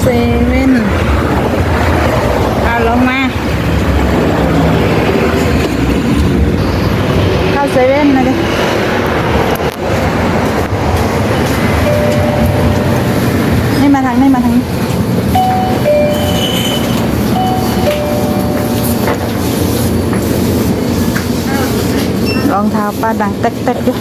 เซเว่นเอาลงมาเข้าเซเว่นนะดินี่มาทางนี่มาทางนี้รองเท้าป้าดังเต๊กๆด้วย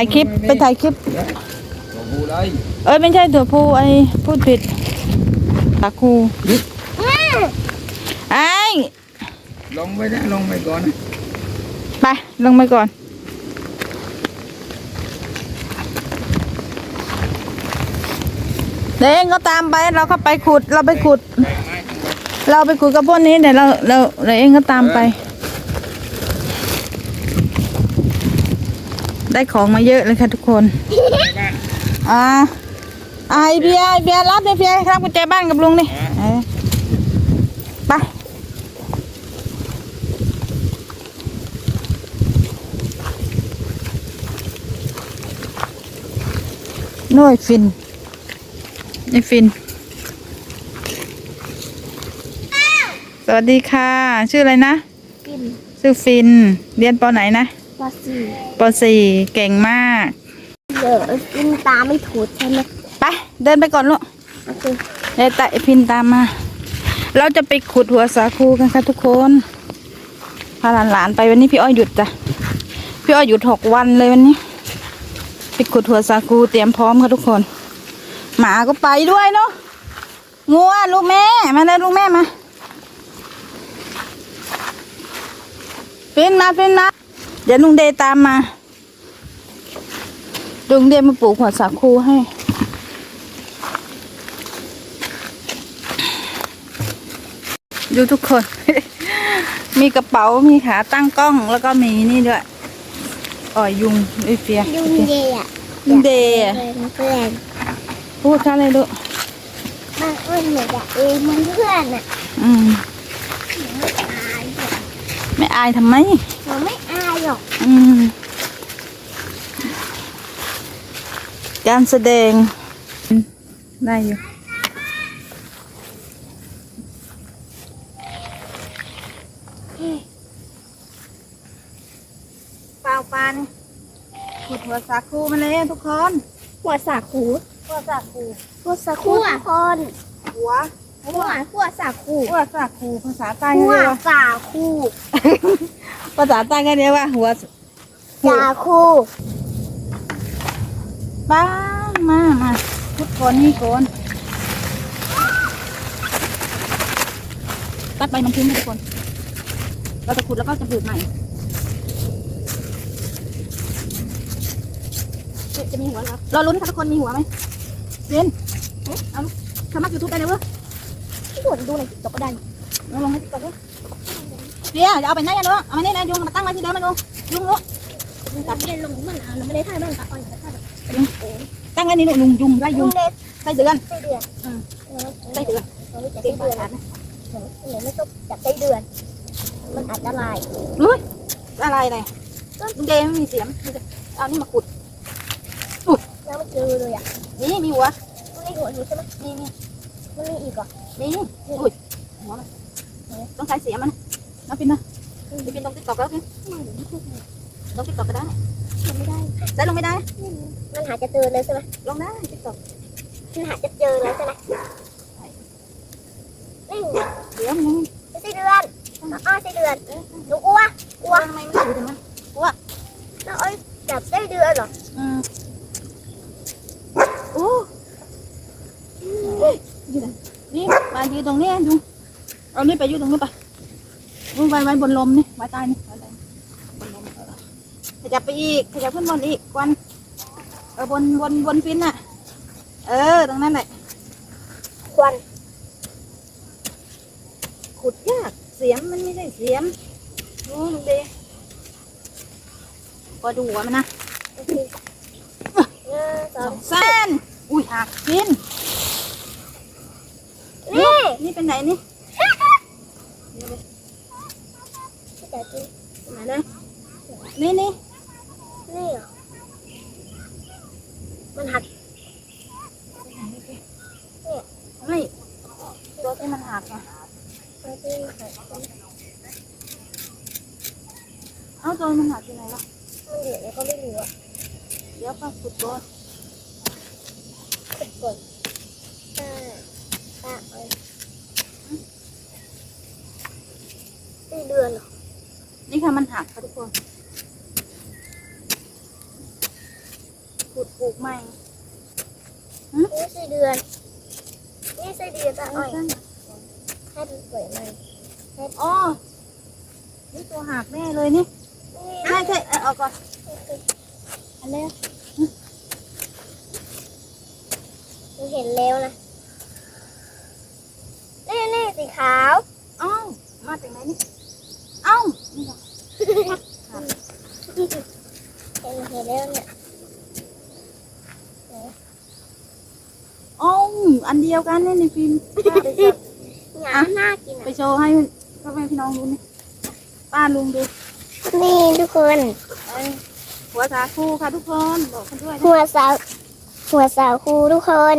านแล้วถ่ายคลิปไปถ่ายคลิป Đồ bu đây เอ้ยไม่ใช่ถั่วพูไอ้พูดผิดสาคูไอ้ Lông với đó, lông mày con ไปลงไปก่อนเดี๋ยวเองก็ตามไปเราก็ไปขุดเราไปขุด เราไปขุดกับพวกนี้เดี๋ยวเราเราเดี๋ยวเองก็ตามไป ได้ของมาเยอะเลยค่ะทุกคน อ่าอ่าไอเบียร์ไอเบียร์รับเลยเบียร์รับกุญแจบ้านกับลุงนี่เออไปนู่นฟินไอฟิน สวัสดีค่ะ ชื่ออะไรนะกินชื่อฟิน เรียนปอไหนนะ ปลาสีปสี่เก่งมาก เดี๋ยวกินตาไม่ถูกใช่ไหมไป เดินไปก่อนลูกโอเคเดี๋ยวไต่พินตามมา เราจะไปขุดหัวสาคูกันค่ะทุกคน พาหลานๆไปวันนี้พี่อ้อยหยุดจ้ะ พี่อ้อยหยุดหกวันเลยวันนี้ ไปขุดหัวสาคูเตรียมพร้อมค่ะทุกคน หมาก็ไปด้วยเนาะงัวลูกแม่ มาเลยลูกแม่มาฟินมาฟินมาเดี๋ยวลุงเดย์ตามมาลุงเดย์มาปลูกหัวสาคูให้ ดูทุกคน มีกระเป๋ามีขาตั้งกล้องแล้วก็มีนี่ด้วยอ่อยยุงไอเฟียยุงเดย์อะยุงเดย์อะเพื่อนพูดค่ะเลยลูกมันอ้วนเหมือนกับเองมันเพื่อนอะอืมไม่อายทำไม เราไม่อายหรอกอืม การแสดง ได้อยู่ เปล่าปลานี่ขุดหัวสาคูมาเลยทุกคน หัวสาคูหัวสาคูหัวสาคูทุกคนหัว หัวหัวสาคูหัวสาคูภาษาใต้หัเขาวเรียกว่า สาคู ภาษาใต้ก็เรียกว่า หัวสาคูป้ามามาทุกคนนี่ก่อนตัดใบมันทิ้งนะทุกคน เราจะขุดแล้วก็จะปลูกใหม่เอ๊ะจะมีหัวเหรอเราลุ้นค่ะทุกคนมีหัวไหมเรียนเอ๊ะเอาสามารถยูทูบได้เลยเว้ยที่หัวดูในติ๊กต็อกก็ได้ลองลงให้ติ๊กต็อกเว้ย เดี๋ยวจะเอาไปไหนกันลูกเอามานี่นะยุงมาตั้งไว้ที่เดิมมาดูยุงลูกตัดเล่นลงมันอะเราไม่ได้ถ่ามันตัดอ่อนแต่ถ่ายแบบตั้งไว้นี่ลูกยุงยุงไล่ยุงไส้เดือนไส้เดือนอืมไส้เดือนอนเราไม่จับเก่ไส้เดือนนะหนูไม่ต้องจับไส้เดือน มันอันตรายอุ้ยอะไรอะไรลุงเดไม่มีเสียงเอานี่มาขุดขุดแล้วไม่เจอเลยอะนี่มีหัวมันไม่หัวหนูใช่ไหมนี่นี่มันมีอีกเหรอนี่อุ้ยหัวมันต้องใช้เสียงมัน น้องปินนะไปปินตรงติ๊กต็อกแล้วพี่ตรงติ๊กต็อกก็ได้มันไม่ได้ได้ลงไม่ได้ มันหาจะเจอเลยใช่ไหมลงได้ติ๊กต็อกมันหาจะเจอเลยใช่ไหมนี่เดี๋ยวมันไส้เดือนอ้อไส้เดือนหนูอ้วกลัวทำไมไม่ถือถึงมันแล้วอ้อยจับไส้เดือนเหรออืมโอ้อยู่ไหนนี่มายืนตรงนี้ดูเอานี่ไปยืนตรงนี้ไป มึงไปไว้บนลมนี่ไว้ใต้นี่ไว้ใต้บนลมเออขยับไปอีกขยับขึ้นบนอีกควันเออบนบนบนฟินน่ะ เออตรงนั้นแหละควันขุดยากเสียมมันไม่ใช่เสียมเโอ้ลุงเดย์ก็ดูหัวมันนะโอเคหนึ่งสสอองงเส้นอุ้ยหักพินนี่นี่เป็นไหนนี่ แต่จริงไหนเลยนี่นี่นี่เหรอมันหักไม่ตัวที่มันหักอะมันเป็นหักมันเอ้าตัวมันหักที่ไหนวะเหลือแล้วก็ไม่เหลือเดี๋ยวป้าขุดก่อนกดกดป้าป้าเอาสี่เดือนเหรอ นี่ค่ะมัน หักค่ะทุกคนขุดปลูกใหม่นี่สี่เดือน นี่สี่เดือนป้าอ้อยให้ดูสวยไหมอ๋อนี่ตัวหักแน่เลยนี่นี่ใช่ใช่เอาเอาก่อนอันนี้หนูเห็นแล้วนะนี่นี่สีขาว เอ้ามาจากไหนนี่เอ้านี่ค่ะ เห็นเห็นแล้วเนี่ย เอ้าอันเดี ยวกันนี่ในฟิล์มป้าไปจับหยามน่ากินไปอะโชว์ให้พ่อแม่พี่น้องดูนี่ป้าลุงดูนี่ทุกคน เอ้ยหัวสาคูค่ะทุกคนบอกกันด้วยนะหัวสาวหัวสาวครูทุกคน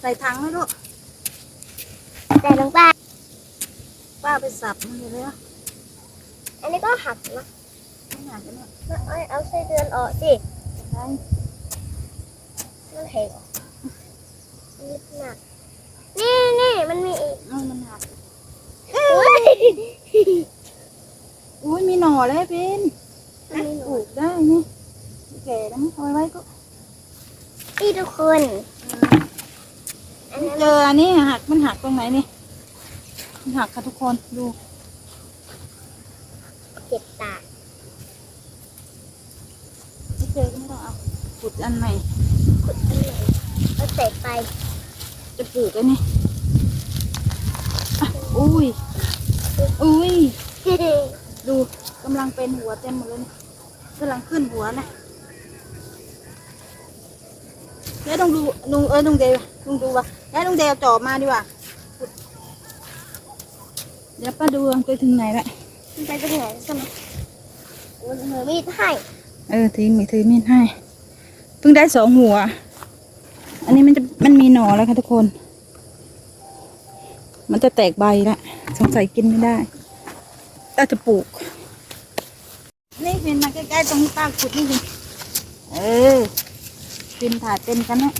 ใส่ถังไหมลูกแต่ลงป้าป้าไปสับมันเลยนะอันนี้ก็หักนะไม่หักกันเนี่ยเอาเอาไส้เดือนออกสิ ได้มันแหกออก นิดหนัก นี่นี่มันมีอีกเอ้ามันหักอุ้ยอุ้ยมีหน่อเลยพินมันมีหปนูลูกได้นี่แก่แล้วมั้งเอาไว้ไว้ก็นี่ทุกคนอันนั้นเจออันนี้หักมันหักตรงไหนนี่มันหักค่ะทุกคนดูเจ็บตาไม่เจอก็ไม่ต้องเอาขุดอันใหม่ ขุดอันไหนเอาใส่ไป จะปลูกอันนี้อะอุ้ย อุ้ย ดูกำลังเป็นหัวเต็มหมดเลยนี่กำลังขึ้นหัวนะเดี๋ยวต้องดูลุงเอ้ยลุงเดวลุงดูวะแล้วลุงเดวจ่อมาดีกว่า เดี๋ยวป้าดูไปถึงไหนละมันไปเป็นไหนกันโอ้ยมือมีดให้ เออถือมีถือมีดให้ เพิ่งได้สองหัว อันนี้มันจะ มันมีหน่อแล้วค่ะทุกคน มันจะแตกใบละสงสัยกินไม่ได้แต่จะปลูก นี่ฟินมาใกล้ๆตรงที่ป้าขุดนี่สิเออฟินถ่ายเป็นกันนะ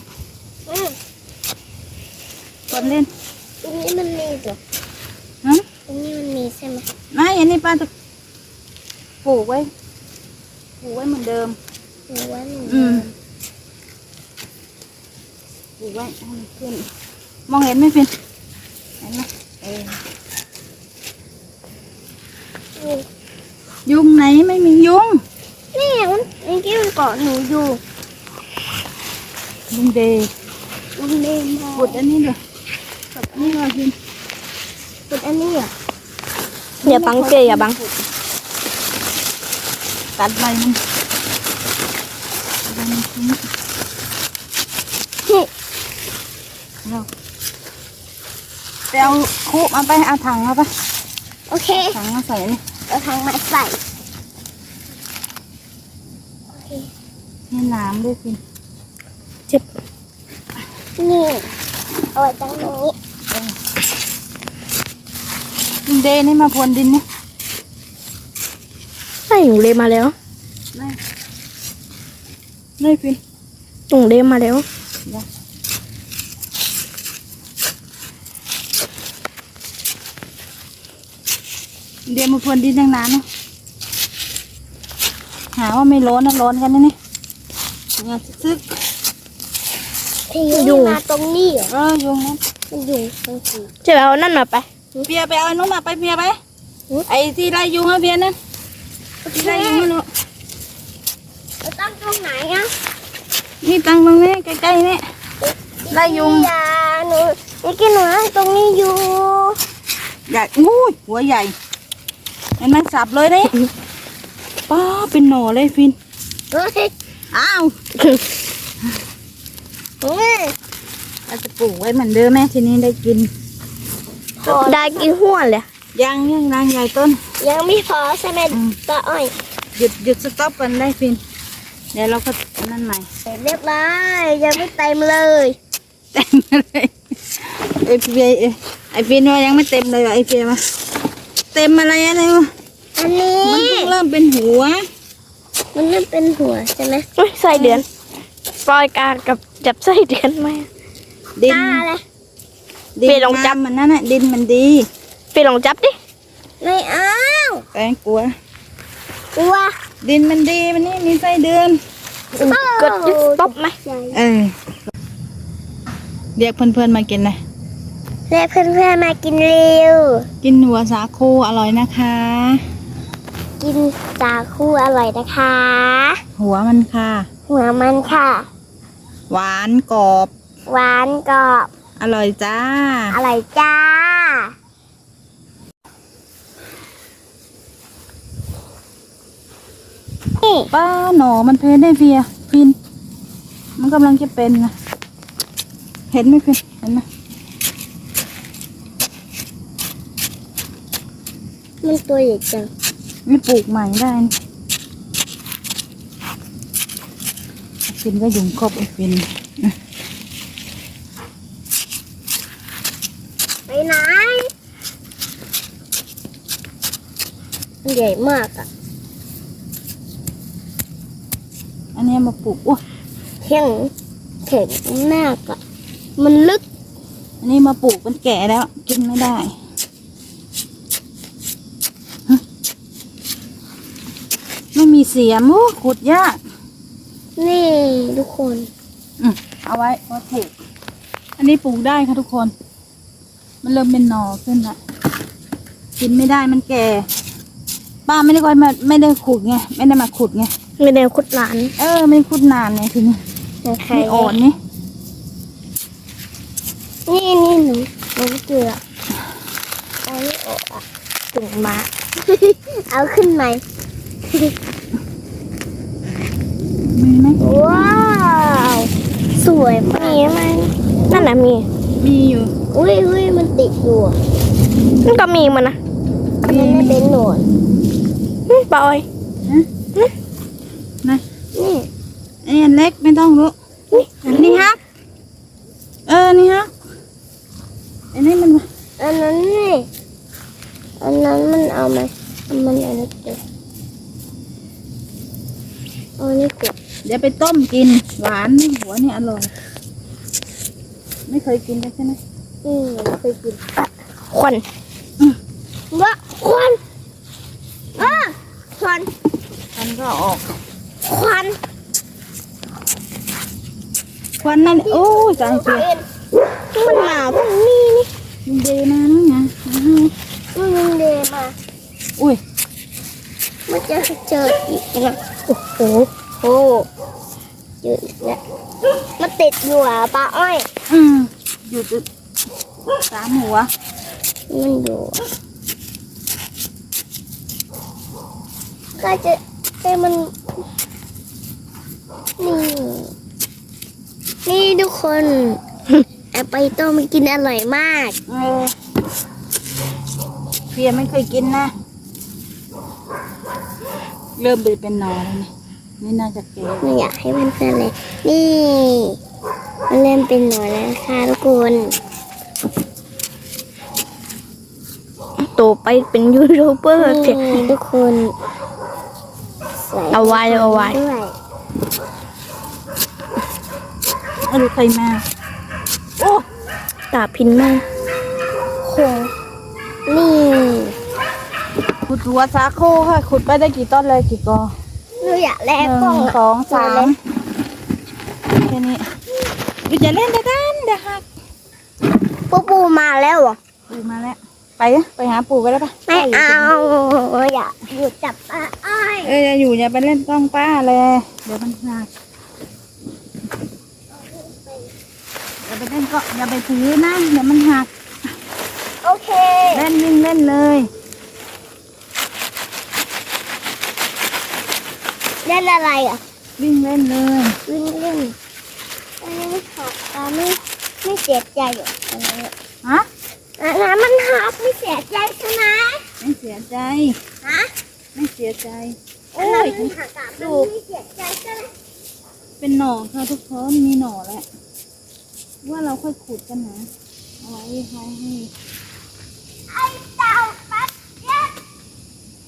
อืมคนเล่น ตรงนี้มันมีเหรอฮะตรงนี้มันมีใช่ไหมไม่อันนี้ป้าจะปลูกไว้ ปลูกไว้เหมือนเดิมหรือว่าหนูอืม ปลูกไว้ให้มันขึ้น มองเห็นไหมฟินเห็นไหมเออนี่ยุงไหนไม่มียุง นี่มันเมื่อกี้มันเกาะหนูอยู่ลุงเดย์มันเล่นมาขุดอันนี้ดูขุดอันนี้เลยฟินขุดอันนี้อะอย่าบังเกยอย่าบังตัดใบมันใบมันทิ้ง นี่ เราไปเอาคุมาไปเอาถังมาไปโอเคถังมาใส่นี่เอาทางมาใส่โอเคให้น้ำด้วยสินี่เอาไว้ตั้งตรงนี้ลุงเดย์นี่มาพรวนดินนี่ใช่หนูเล็มาแล้วไม่ไม่ฟินหนูเล็มาแล้ว เดี๋ยวมาพรวนดินตั้งนานเนาะหาว่าไม่ร้อนนะร้อนกันนะนี่เนี่ยซึกทีนี้มาตรงนี้เหรอๆเออยุงนะมันอยู่ตรงสีจะไปเอานั่นมาไปเปียไปเอาน้องมาไปเปียไปหือไอ้ที่ไล่ยุงอะเปียนั่นที่ไล่ยุงอะลูกเราตั้งตรงไหนอะนี่ตั้งตรงนี้ใกล้ๆนี่ไล่ยุงอย่าหนูเมื่อกี้หนูนั่งตรงนี้อยู่ใหญ่อู้ยหัวใหญ่ เห็นไหมสับเลยเด้ป้าเป็นหน่อเลยฟินเฮ้ยอ้าวเฮ้ยเราจะปลูกไว้เหมือนเดิมแม่ทีนี้ได้กิน ได้กินหัวเลยยังยังนางใหญ่ต้น ยังไม่พอใช่ไหมอืมป้าอ้อย หยุดหยุดสต็อปกันได้ฟิน เดี๋ยวเราก็นั่นใหม่เสร็จเรียบร้อยยังไม่เต็มเลยเต็มเลยไอพีเอไอฟินว่ายังไม่เต็มเลยว่ะไอเฟียมาเต็มอะไรอะไรวะอันนี้มันเพิ่งเริ่มเป็นหัว มันนั่นเป็นหัวใช่ไหมอุ๊ยไส้เดือนปล่อยกากับจับไส้เดือนไหมดินตาเลยดินเปลี่ยนลองจับน้ำมันนั่นน่ะดินมันดีไปลองจับดิไม่เอาแต่กลัว กลัว ดินมันดีมันนี่มีไส้เดือนกดยึดป๊อปไหมเออเรียกเพื่อนๆมากินเล ยเรียกเพื่อนๆมากินเร็ว กินหัวสาคูอร่อยนะคะ กินสาคูอร่อยนะคะ หัวมันค่ะ หัวมันค่ะ หวานกรอบ หวานกรอบ อร่อยจ้า อร่อยจ้า นี่ป้าหนอมันเพนได้เฟียฟิน มันกำลังจะเป็นนะเห็นไหมฟินเห็นไหม มันตัวใหญ่จังไม่ปลูกใหม่ได้นะฟินก็ยุงครบไอ้ฟินไปไหนมันใหญ่มากอะ อันนี้มาปลูกโอ้ยแข็งแข็งมากอะ มันลึก อันนี้มาปลูกมันแก่แล้ว กินไม่ได้ฮะไม่มีเสียมโอ้ขุดยาก นี่ทุกคนอืมเอาไว้ไว้ปลูกอันนี้ปลูกได้ค่ะทุกคน มันเริ่มเป็นหน่อขึ้นละกินไม่ได้มันแก่ ป้าไม่ได้ค่อยมาไม่ได้ขุดไงไม่ได้มาขุดไงไม่ได้คุดหลานเออไม่ขุดนานไงทีนี้ใครไม่อ่อนนี่นี่นี่หนูหนูเกลือเอานี่ออกอะตุ่งมา เอาขึ้นไหม มีไหมว้าว สวยมากมีไหมนั่นน่ะมี มีอยู่ อุ้ยอุ้ยมันติดอยู่อะมันก็มีมันนะมันไม่เป็นหนวดอืมปล่อยนะนี่อันนี้อันเล็กไม่ต้องรู้อันนี้ฮักเออ นี่ฮักอันนี้มันอันนั้นนี่อันนั้นมันเอาไหมมันอันนี้เก็บเอานี่เก็บ เดี๋ยวไปต้มกิน หวานหัวนี่อร่อย ไม่เคยกินเลยใช่ไหมอืมไม่เคยกินควันว่าควันอะควันมันก็ออก ควัน ควันนั่นโอ้ยจางเสียมันหนาวตรงนี้นี่มันเดมาแล้วไงอ้าวมันยังเดมา อุ้ยมันจะเจออีกนะ โอ้โห โอ้เจออีกแล้วมันติดอยู่อะปลาอ้อย อืมอยู่จุดสามหัวมันอยู่อะก็จะให้มัน นี่ นี่ทุกคนแอบไปต้มมันกินอร่อยมาก เออเพียไม่เคยกินนะ เริ่มเป็นหนอแล้วนี่ นี่น่าจะเก๋ไม่อยากให้เพื่อนๆเลย นี่ มันเริ่มเป็นหน่อยแล้วนะคะทุกคนโตไปเป็นยูทูบเบอร์เถนี่อะทุกคนใส่เอาไว้เอาไว้ด้วยไม่รู้ใครมา โอ้ตาพินมากโคนี่ขุดหัวสาคูค่ะ ขุดไปได้กี่ต้นเลยกี่กอ หนูอยากแลหกกล้องนึ่งอะสองสามแค่นี้ดูจะเล่นได้กันเดี๋ยวหักปูปูมาแล้วเหรอปูมาแล้ว ไปอะไปหาปู่กันแล้วปะไม่เอาอยากอยู่จับปลาอ้อยเอออย่าอยู่อย่าไปเล่นกล้องป้าเลยเดี๋ยวมันหักอย่าไปเล่นก็อย่าไปถือนะเดี๋ยวมันหักโอเค เล่นวิ่งเล่นเลย ล่นอะไรอะ วิ่งเล่นเลยวิ่งเล่นอันนี้มันหักตาไม่ไม่เสียใจเหรออันนี้ฮะอันนั้นมันหักไม่เสียใจใช่ไหมไม่เสียใจ ฮะ ไม่เสียใจอันนั้นมันหักตามันไม่เสียใจใช่ไหมเป็นหน่อค่ะทุกคนมีหน่อแหละว่าเราค่อยขุดกันนะเอาไว้ให้ให้ไอ้เต่าปัดเย็ด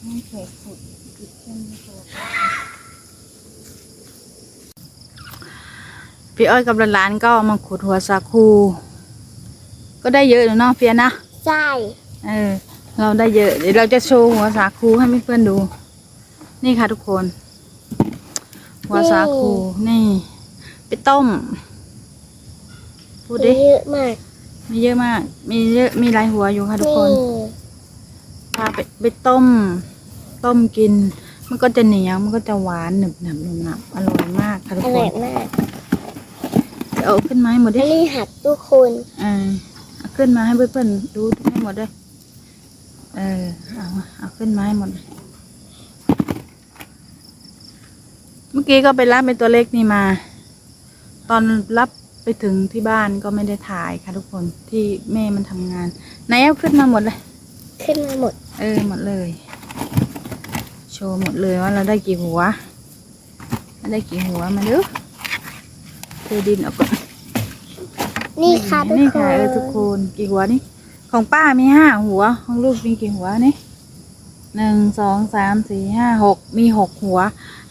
ให้เขยขุดอีกเช่นเค พี่อ้อยกับหลานๆก็มาขุดหัวสาคู ก็ได้เยอะอยู่เนาะเพียนะ ใช่ เออ เราได้เยอะ เดี๋ยวเราจะโชว์หัวสาคูให้เพื่อนๆดู นี่ค่ะทุกคน หัวสาคูนี่ ไปต้ม พูดดิเยอะมาก มีเยอะมาก มีเยอะ มีหลายหัวอยู่ค่ะทุกคนพาไปไปต้ม ต้มกิน มันก็จะเหนียว มันก็จะหวานหนึบหนับหนึบหนับอร่อยมากค่ะทุกอคร่อนยมาก เอาขึ้นมาให้หมดดิอันนี้หักทุกคนเออเอาขึ้นมาให้เพื่อนๆดูให้หมดเลยเออเอามาเอาขึ้นมาให้หมดเลยเมื่อกี้ก็ไปรับเป็นตัวเล็กนี่มา ตอนรับไปถึงที่บ้านก็ไม่ได้ถ่ายค่ะทุกคนที่แม่มันทำงานไหนเอาขึ้นมาหมดเลย ขึ้นมาหมด เออ หมดเลย โชว์หมดเลยว่าเราได้กี่หัวเราได้กี่หัวมาดูเทดินออกก่อน นี่ค่ะทุกนี่คค่ะนเออทุกคนกี่หัวนี่ ของป้ามีห้าหัว ของลูกมีกี่หัวนี่หนึ่งสองสามสี่ห้าหกมีหกหัว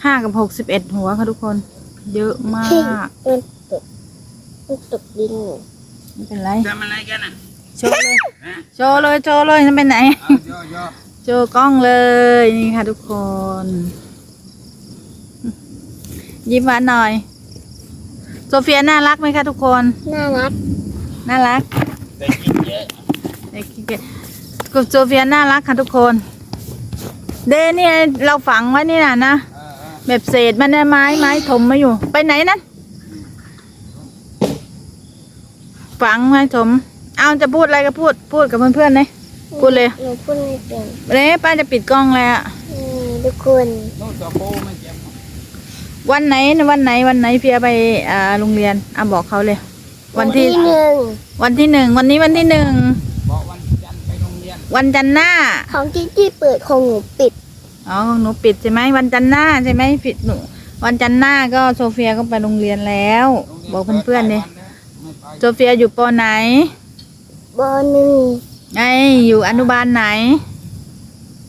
ห้ากับหกสิบเอ็ดหัวค่ะทุกคน เยอะมากมันตกมันตกดินอยู่ไม่เป็นไรทำอะไรกันอะโชว์เลยโชว์เลยโชว์เลยจะไปไหนเอาย่อย่อโชว์กล้องเลยนี่ค่ะทุกคน ยิ้มหวานหน่อย โซเฟียน่ารักไหมคะทุกคน น่ารัก น่ารักแต่กินเยอะเด็กกิ๊กกับโซเฟียน่ารักค่ะทุกคน เดนี่เราฝังไว้นี่นะนะเออเออแบบเศษมันนะไม้ไม้ถมมาอยู่ ไปไหนนั่นฝังไม้ถม เอาจะพูดอะไรก็พูด พูดกับเพื่อนๆเลยพูดเลย หนูพูดไม่เก่งเด้ป้าจะปิดกล้องแล้วอืมทุกคน วันไหนนะวันไหนวันไหนเพียไปอ่าโรงเรียนอะบอกเขาเลย วันที่หนึ่งวันที่หนึ่งวันนี้วันที่หนึ่งบอกวันจันทร์ไปโรงเรียนวันจันทร์หน้า ของที่ที่เปิดของหนูปิดอ๋อของหนูปิดใช่ไหมวันจันทร์หน้าใช่ไหมปิดหนูวันจันทร์หน้าก็โซเฟียก็ไปโรงเรียนแล้ว บอกเพื่อนๆดิไม่ไปโซเฟียอยู่ปไหนบอหนึ่งไงอยู่อนุบาลไหน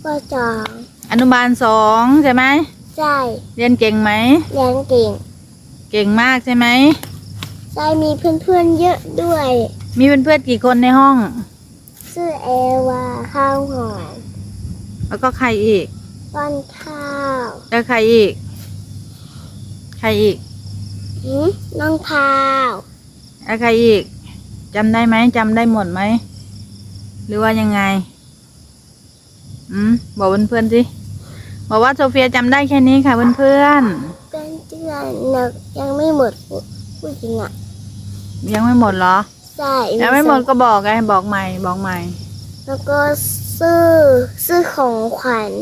บอสองอนุบาลสองใช่ไหม ใช่เรียนเก่งไหม เรียนเก่ง เก่งมากใช่ไหมใช่มีเพื่อนๆเยอะด้วย มีเพื่อนๆกี่คนในห้อง ชื่อเอวาข้าวหอมแล้วก็ใครอีกป้อนข้าวแล้วใครอีก ใครอีกหืมน้องพาวแล้วใครอีกจำได้ไหมจำได้หมดไหม หรือว่ายังไง อืม บอกเพื่อนๆสิ บอกว่าโซเฟียจำได้แค่นี้ค่ะเพื่อนเพื่อนเพื่อนๆนะยังไม่หมดพูดจริงอะๆยังไม่หมดเหรอ ใช่ยังไม่หมดก็บอกไงบอกใหม่บอกใหม่แล้วก็ซื้อซื้อของขวัญ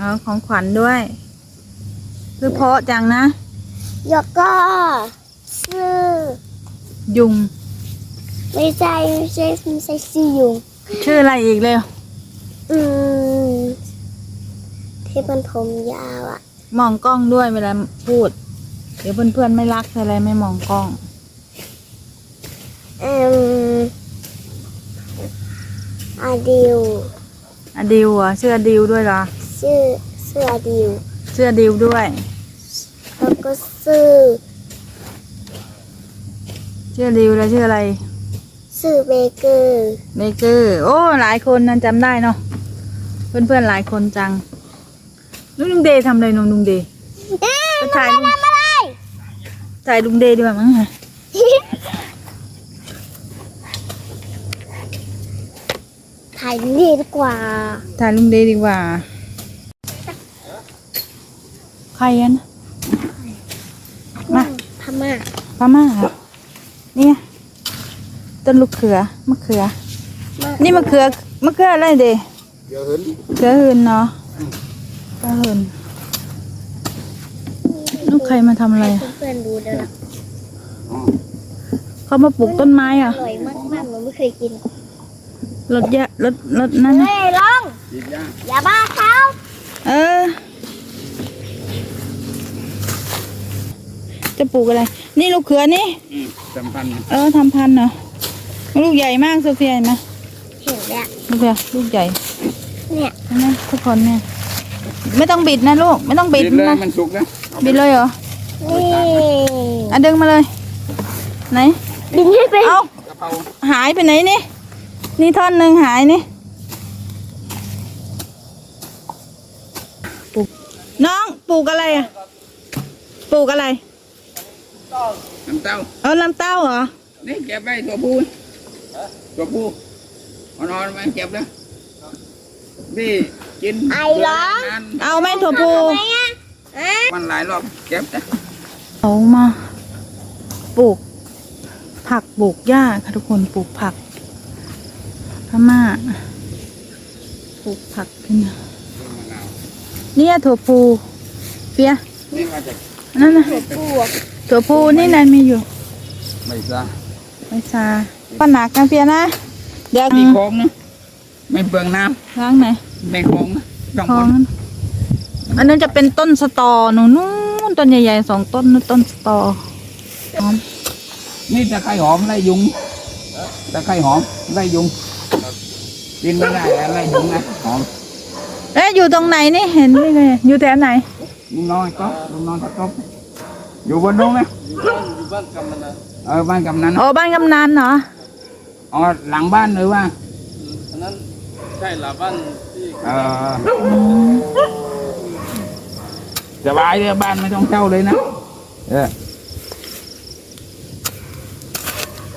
อ๋อของขวัญด้วย คือเพราะจังนะ แล้วก็ซื้อยุง ไม่ใช่ไม่ใช่ไม่ใช่ซื้อยุงชื่ออะไรอีกเร็วอืม ที่มันผมยาวอะ มองกล้องด้วยเวลาพูด เดี๋ยวเพื่อนๆไม่รักอะไรไม่มองกล้องอืมอาดิว อดิวอะชื่ออดิวด้วยเหรอชื่อชื่ออาดิว ชื่ออดิวด้วย แล้วก็ซื้อชื่ออดิวแล้วชื่ออะไรซื้อเบเกอร์ เบเกอร์ โอ้ หลายคนนั้นจำได้เนาะ เพื่อนๆหลายคนจัง ลุงลุงเดย์ทำอะไรน้องลุงเดย์ไปถ่ายลุงทำอะไรถ่ายลุงเดย์ดีกว่ามั้งคะถ่ายนี่ดีกว่า ถ่ายลุงเดย์ดีกว่า ใครอันมาพม่าพม่าครับเนี่ยต้นลูกเขือมะเขือมานี่มะเขือมะเขืออะไรเดย์เดี๋ยวเห็นเขือหืนเนาะ เขือหืนนี่ลูกใครมาทำอะไรอะเพื่อนๆดูเดี๋ยวนะอ๋อเขามาปลูกต้นไม้อะอร่อยมากๆหนูไม่เคยกินรถยะรถรถนั่นน่ะเฮ้ยลองฉีดยาอย่าบ้าเขาเออ จะปลูกอะไร นี่ลูกเขือนี่อืมสำคัญนะเออทำพันธุ์เหรอลูกใหญ่มากโซเฟียเห็นไหมเห็นแล้วลูกเฟียลูกใหญ่เนี่ยเห็นไหมทุกคนเนี่ย ไม่ต้องบิดนะลูก ไม่ต้องบิดฉีดเลยนะมันสุกแล้วอาไปบิดเลยเหรอนี่อะดึงมาเลย ไหนบินให้เป็นเอ้ากะเพราหายไปไหนนี่ นี่ท่อนหนึ่งหายนี่ปลูกน้องปลูกอะไรอะ ปลูกอะไรน้ำเต้า เอาลำเต้าเหรอ นี่เก็บไว้ตัวผู้ตัวผู้เอานอนมาเก็บแล้วนี่ กินไอ้เหรอนานเอาไหมถั่วพูทำไมอะอะมันหลายรอบเก็บนะเอามาปลูก ผักปลูกหญ้าค่ะทุกคนปลูกผักพม่าปลูกผักกันนะมะนาวเนี่ยถั่วพูเปียนี่มาจากนั่นนะปวกถั่วพูนี่นายมีอยู่ ไม่ซะไม่ซาปนหนักนะเปียนะเดี๋ยวมีโค้งนะ ไม่เปลืองน้ล้างไหนำในโค้งนะต้องคลคองนนั้นอันนั้นจะเป็นต้นสตอหนูนู่นต้นใหญ่ๆสองต้นนู่นต้นสตอหอมนี่ตะไคร้หอมไล่ยุงตะไคร้หอมไล่ยุงกินไม่ได้ไล่ยุงนะหอมเอ๊ะอยู่ตรงไหนนี่เห็นไม่เลยอยู่แถวไหน ลุงนอนก็ลุงนอนตะกบอยู่บนนู้นไหมเออบ้านกำนันอ๋อบ้านกำนันเหรออ๋อหลังบ้านหรือว่าอันนั้น ใช่หลังบ้านที่เออสบายเลยบ้านไม่ต้องเช่าเลยนะเออ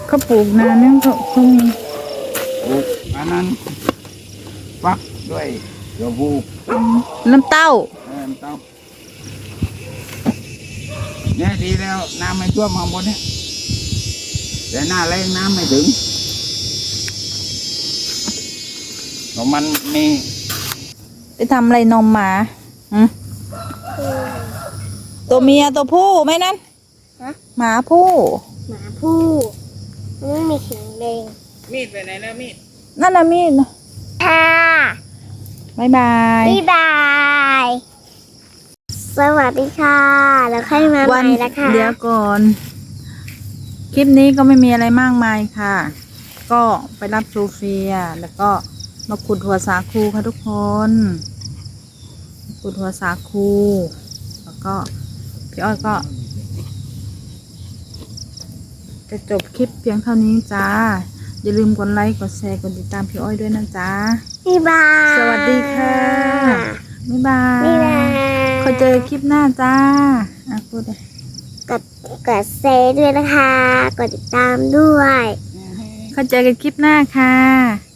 เขาปลูกนานเนี่ยเขาเขามีปลูกอันนั้นฟักด้วยเดี๋ยวผูน้ำเต้าเออเต้าเนี่ยดีแล้วน้ำไม่ท่วมข้างบนเนี่ยแต่หน้าแรงน้ำไม่ถึง เพราะมันมีไปทำอะไรนมหมาหืมตัวเมียตัวผู้ไหมนั่นฮะ หมาผู้ หมาผู้มันไม่มีเสียงเลงมีดไปไหนแล้วมีดนั่นน่ะมีดนะค่ะบายบาย บ๊ายบาย สวัสดีค่ะ แล้วค่อยมาใหวัม่นะคะเดี๋ยวก่อน คลิปนี้ก็ไม่มีอะไรมากมายค่ะ ก็ไปรับโซเฟียแล้วก็ มาขุดหัวสาคูค่ะทุกคนขุดหัวสาคู แล้วก็พี่อ้อยก็ จะจบคลิปเพียงเท่านี้จ้า อย่าลืมกดไลค์ กดแชร์ กดติดตามพี่อ้อยด้วยนะจ๊ะบ๊ายบาย สวัสดีค่ะบ๊ายบายบ๊ายบายขอเจอคลิปหน้าจ้าอะพูดเลยกดกดเซด้วยนะคะ กดติดตามด้วยขอเจอกันคลิปหน้าค่ะ